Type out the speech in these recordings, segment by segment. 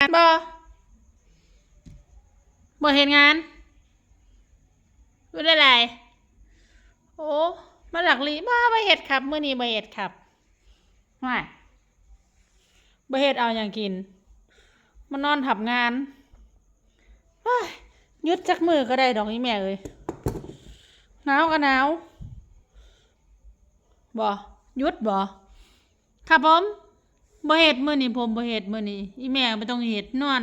บ่บ่เห็นงานรู้ได้ไรโอ้ มาหลักลีบ่บ่เห็ดครับเมื้อนี้บ่เห็ดครับไม่บ่เห็ดเอาอย่างกิน มานอนทับงานยหยุดจักมือก็ได้ดอกนี้แม่เอ้ยหนาวก็หนาวบ่ยุดบ่ครับผม บ่เฮ็ดมื้อนี้ผมบ่เฮ็ดมื้อนี้อีแม่บ่ต้องเฮ็ดนอน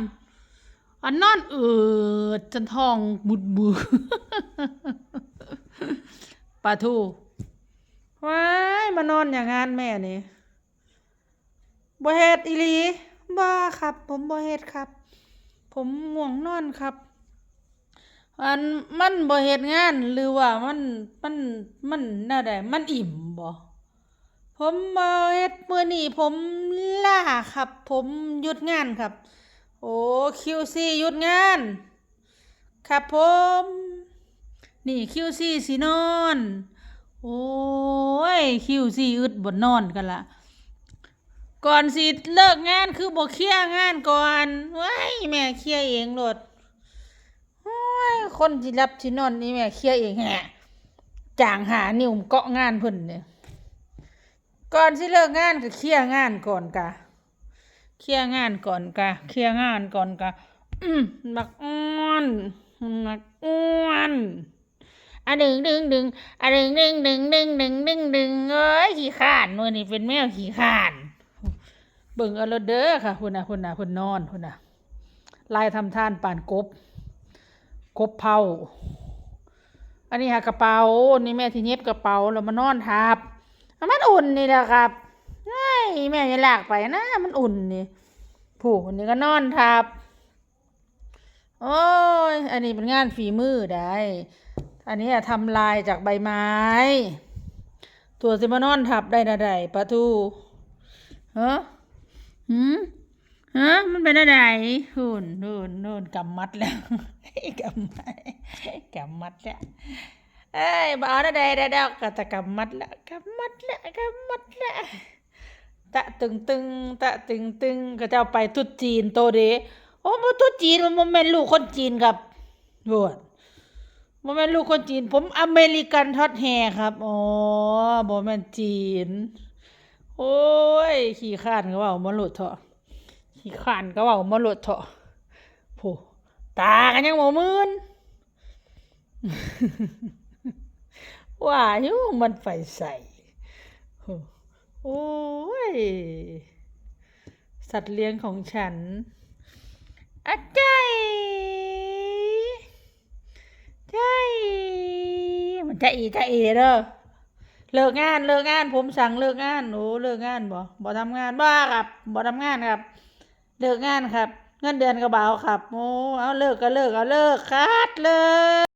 อันนอนเอิดจนท้องบุดบือปลาทูว้ายมานอนอย่างงานแม่นี่บ่เฮ็ดอีหลีบ่ครับ ผมบ่เฮ็ดครับ ผมง่วงนอนครับ อันมันบ่เฮ็ดงานหรือว่ามันมันมันแนวใดมันอิ่มบ่ ผมบ่เฮ็ดมื้อนี้ผมล้าครับ ผมหยุดงานครับ โอ้ QC หยุดงาน ครับผม นี่ QC สินอน โอ้ย QC อึดบ่นอนกันละก่อนสิเลิกงานคือบ่เคลียร์งานก่อนว้ายแม่เคลียร์เองโหลดโอ้ยคนสิรับสินอนนี่แม่เคลียร์เองแฮะจางหานิ้วเกาะงานเพิ่นเนี่ย ก่อนสิเลิกงานก็เคลียร์งานก่อนกะเคลียร์งานก่อนกะเคลียร์งานก่อนกะอืมมักอ้วนมักอ้วนอะดึงดึงดึงอะดึงดึงดึงดึงดึงดึงดึงเอ้ยขี้ข้านมื้อนี้เป็นแมวขี้ข้าน เบิ่งเอาและเด้อค่ะคุณน่ะคุณน่ะคุณนอนคุณน่ะลายทำท่านป่านกบ กบเผาอันนี้หากระเป๋านี่แม่ที่เย็บกระเป๋าแล้วมานอนทับ มันอุ่นนี่แหละครับไอ้แม่อย่าลากไปนะ มันอุ่นนี่ผู้นนี้ก็นอนทับ โอ้ย อันนี้เป็นงานฝีมือได้ อันนี้ทำลายจากใบไม้ ตัวสิมานอนทับได้นะได้ปะทูฮะหืมฮะมันเป็นอะไรหุ่นหุ่นหุ่นกำมัดแล้วกำมัดกำมัดแล้ว เอ้ยบ่เอาได้ได้ได้ดอกก็จะกำมัดแล้วกำมัดแล้วกำมัดแล้วตะตึงตึงตะตึงตึงก็จะเอาไปทุดจีนโตเดโอ้บ่ทุดจีนมันแม่นลูกคนจีนครับโหดบ่แม่นลูกคนจีน ผมอเมริกันทอดแฮครับอ๋อบ่แม่นจีน โอ้ย ขี้ข้านก็เว้ามาโลดเถาะขี้ข้านก็เว้ามาโลดเถาะโผตากันยังบ่มื่น ว่าอยู่มันไฟใส่โอ้โอ้ย สัตว์เลี้ยงของฉันอะใจใจมันจะอีจะอีเด้อเลิกงานเลิกงาน ผมสั่งเลิกงานโอ้เลิกงานบ่บ่ทำงานบ้าครับบ่ทำงานครับ เลิกงานครับ เงินเดือนกระเบาครับโอ้เอาเลิกก็เลิกเอาเลิกคัดเลย